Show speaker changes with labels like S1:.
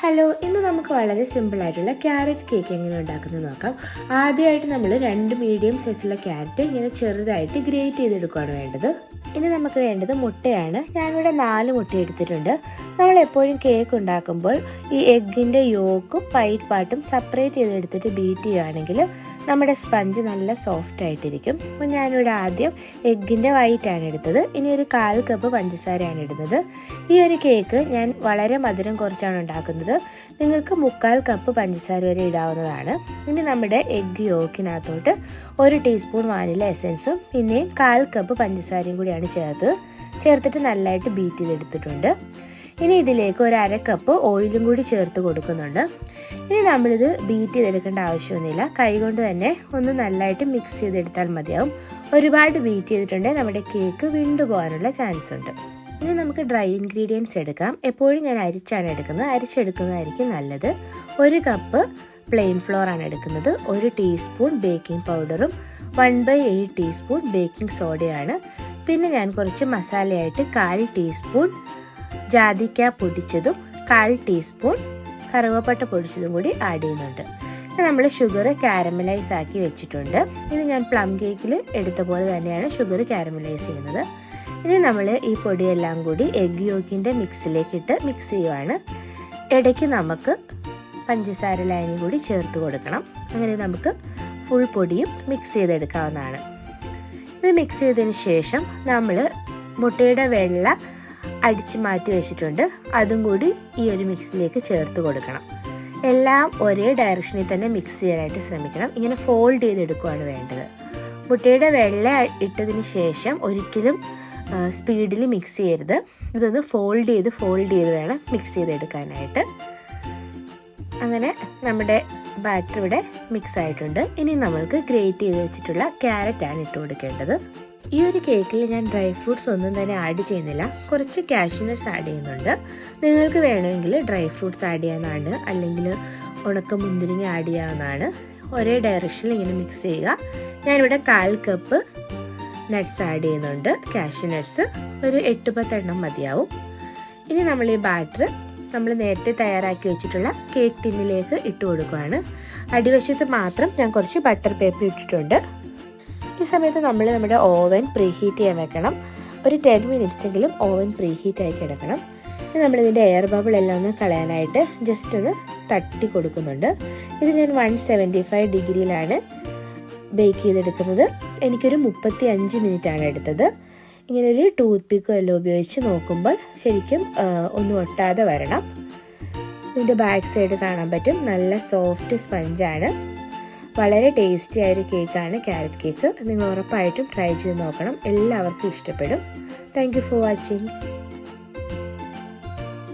S1: Hello ഇന്ന് നമുക്ക് വളരെ സിമ്പിളായിട്ടുള്ള ക്യാരറ്റ് കേക്ക് എങ്ങനെ ഉണ്ടാക്കുന്നത് നോക്കാം. ആദ്യമായിട്ട് നമ്മൾ രണ്ട് മീഡിയം സൈസുള്ള ക്യാരറ്റ് ഇങ്ങനെ ചെറുതായിട്ട് ഗ്രേറ്റ് ചെയ്തെടുക്കുകയാണ് വേണ്ടത്. ഇനി നമുക്ക് വേണ്ടത് മുട്ടയാണ്. ഞാനിവിടെ നാല് മുട്ട എടുത്തിട്ടുണ്ട്. നമ്മൾ എപ്പോഴും കേക്ക് ഉണ്ടാക്കുമ്പോൾ ഈ എഗ്ഗിന്റെ യോക്കും വൈറ്റ് പാർട്ടും സെപ്പറേറ്റ് ചെയ്തെടുത്തിട്ട് ബീറ്റ് ചെയ്യുകയാണെങ്കിൽ നമ്മുടെ സ്പഞ്ച് നല്ല സോഫ്റ്റ് ആയിട്ടിരിക്കും. അപ്പോൾ ഞാനിവിടെ ആദ്യം എഗ്ഗിന്റെ വൈറ്റാണ് എടുത്തത്. ഇനി ഒരു കാൽ കപ്പ് പഞ്ചസാരയാണ് ഇടുന്നത്. ഈ ഒരു കേക്ക് ഞാൻ വളരെ മധുരം കുറച്ചാണ് ഉണ്ടാക്കുന്നത്. നിങ്ങൾക്ക് മുക്കാൽ കപ്പ് പഞ്ചസാര വരെ ഇടാവുന്നതാണ്. ഇനി നമ്മുടെ എഗ്ഗ് യോക്കിനകത്തോട്ട് ഒരു ടീസ്പൂൺ വാനില എസൻസും പിന്നെയും കാൽ കപ്പ് പഞ്ചസാരയും കൂടിയാണ് ചേർത്ത് ചേർത്തിട്ട് നല്ലതായിട്ട് ബീറ്റ് ചെയ്തെടുത്തിട്ടുണ്ട്. ഇനി ഇതിലേക്ക് ഒരു അര കപ്പ് ഓയിലും കൂടി ചേർത്ത് കൊടുക്കുന്നുണ്ട്. ഇനി നമ്മളിത് ബീറ്റ് ചെയ്തെടുക്കേണ്ട ആവശ്യമൊന്നുമില്ല. കൈകൊണ്ട് തന്നെ ഒന്ന് നല്ലതായിട്ട് മിക്സ് ചെയ്തെടുത്താൽ മതിയാവും. ഒരുപാട് ബീറ്റ് ചെയ്തിട്ടുണ്ടെങ്കിൽ നമ്മുടെ കേക്ക് വീണ്ടു പോകാനുള്ള ചാൻസ് ഉണ്ട്. ഇനി നമുക്ക് ഡ്രൈ ഇൻഗ്രീഡിയൻസ് എടുക്കാം. എപ്പോഴും ഞാൻ അരിച്ചാണ് എടുക്കുന്നത്. അരിച്ചെടുക്കുന്നതായിരിക്കും നല്ലത്. ഒരു കപ്പ് പ്ലെയിൻ ഫ്ലോർ ആണ് എടുക്കുന്നത്. ഒരു ടീസ്പൂൺ ബേക്കിംഗ് പൗഡറും one by eight teaspoon baking സോഡയാണ് പിന്നെ ഞാൻ കുറച്ച് മസാലയായിട്ട് കാൽ ടീസ്പൂൺ ജാതിക്ക പൊടിച്ചതും കാൽ ടീസ്പൂൺ കറുവപ്പട്ട പൊടിച്ചതും കൂടി ആഡ് ചെയ്യുന്നുണ്ട്. നമ്മൾ ഷുഗർ കാരമലൈസ് ആക്കി വെച്ചിട്ടുണ്ട്. ഇത് ഞാൻ പ്ലം കേക്കിൽ എടുത്ത പോലെ തന്നെയാണ് ഷുഗർ കാരമലൈസ് ചെയ്യുന്നത്. ഇനി നമ്മൾ ഈ പൊടിയെല്ലാം കൂടി എഗ് യോക്കിന്റെ മിക്സിലേക്കിട്ട് മിക്സ് ചെയ്യുവാണ്. ഇടയ്ക്ക് നമുക്ക് പഞ്ചസാര ലൈനും കൂടി ചേർത്ത് കൊടുക്കണം. അങ്ങനെ നമുക്ക് ഫുൾ പൊടിയും മിക്സ് ചെയ്തെടുക്കാവുന്നതാണ്. ഇത് മിക്സ് ചെയ്തതിന് ശേഷം നമ്മൾ മുട്ടയുടെ വെള്ള അടിച്ച് മാറ്റി വെച്ചിട്ടുണ്ട്. അതും കൂടി ഈ ഒരു മിക്സിലേക്ക് ചേർത്ത് കൊടുക്കണം. എല്ലാം ഒരേ ഡയറക്ഷനിൽ തന്നെ മിക്സ് ചെയ്യാനായിട്ട് ശ്രമിക്കണം. ഇങ്ങനെ ഫോൾഡ് ചെയ്തെടുക്കുകയാണ് വേണ്ടത്. മുട്ടയുടെ വെള്ള ഇട്ടതിന് ശേഷം ഒരിക്കലും സ്പീഡിൽ മിക്സ് ചെയ്യരുത്. ഇതൊന്ന് ഫോൾഡ് ചെയ്ത് ഫോൾഡ് ചെയ്ത് വേണം മിക്സ് ചെയ്തെടുക്കാനായിട്ട്. അങ്ങനെ നമ്മുടെ ബാറ്റർ ഇവിടെ മിക്സ് ആയിട്ടുണ്ട്. ഇനി നമ്മൾക്ക് ഗ്രേറ്റ് ചെയ്ത് വെച്ചിട്ടുള്ള ക്യാരറ്റാണ് ഇട്ട് കൊടുക്കേണ്ടത്. ഈ ഒരു കേക്കിൽ ഞാൻ ഡ്രൈ ഫ്രൂട്ട്സ് ഒന്നും തന്നെ ആഡ് ചെയ്യുന്നില്ല. കുറച്ച് കാഷ്യൂനട്ട്സ് ആഡ് ചെയ്യുന്നുണ്ട്. നിങ്ങൾക്ക് വേണമെങ്കിൽ ഡ്രൈ ഫ്രൂട്ട്സ് ആഡ് ചെയ്യാവുന്നതാണ്. അല്ലെങ്കിൽ ഉണക്ക മുന്തിരിങ്ങ ആഡ് ചെയ്യാവുന്നതാണ്. ഒരേ ഡയറക്ഷനിൽ ഇങ്ങനെ മിക്സ് ചെയ്യുക. ഞാനിവിടെ കാൽ കപ്പ് നട്ട്സ് ആഡ് ചെയ്യുന്നുണ്ട്. കാഷ്യൂ നട്ട്സ് ഒരു എട്ട് പത്തെണ്ണം മതിയാവും. ഇനി നമ്മൾ ഈ ബാറ്റർ നമ്മൾ നേരത്തെ തയ്യാറാക്കി വെച്ചിട്ടുള്ള കേക്ക് ടിന്നിലേക്ക് ഇട്ട് കൊടുക്കുകയാണ് അടിവശത്ത് മാത്രം ഞാൻ കുറച്ച് ബട്ടർ പേപ്പർ ഇട്ടിട്ടുണ്ട്. ഈ സമയത്ത് നമ്മൾ നമ്മുടെ ഓവൻ പ്രീഹീറ്റ് ചെയ്യാൻ വെക്കണം. ഒരു ടെൻ മിനിറ്റ്സെങ്കിലും ഓവൻ പ്രീഹീറ്റ് ആയി കിടക്കണം. ഇനി നമ്മളിതിന്റെ എയർ ബബിൾ എല്ലാം ഒന്ന് കളയാനായിട്ട് ജസ്റ്റ് ഒന്ന് തട്ടി കൊടുക്കുന്നുണ്ട്. ഇത് ഞാൻ വൺ സെവന്റി ഫൈവ് ഡിഗ്രിയിലാണ് ബേക്ക് ചെയ്തെടുക്കുന്നത്. എനിക്കൊരു മുപ്പത്തി അഞ്ച് മിനിറ്റാണ് എടുത്തത്. ഇങ്ങനെ ഒരു ടൂത്ത് പിക്കോ എല്ലാം ഉപയോഗിച്ച് നോക്കുമ്പോൾ ശരിക്കും ഒന്നും ഒട്ടാതെ വരണം. ഇതിന്റെ ബാക്ക് സൈഡ് കാണാൻ പറ്റും. നല്ല സോഫ്റ്റ് സ്പഞ്ചാണ്. വളരെ ടേസ്റ്റി ആയൊരു കേക്കാണ് ക്യാരറ്റ് കേക്ക്. നിങ്ങൾ ഉറപ്പായിട്ടും ട്രൈ ചെയ്ത് നോക്കണം. എല്ലാവർക്കും ഇഷ്ടപ്പെടും. Thank for watching.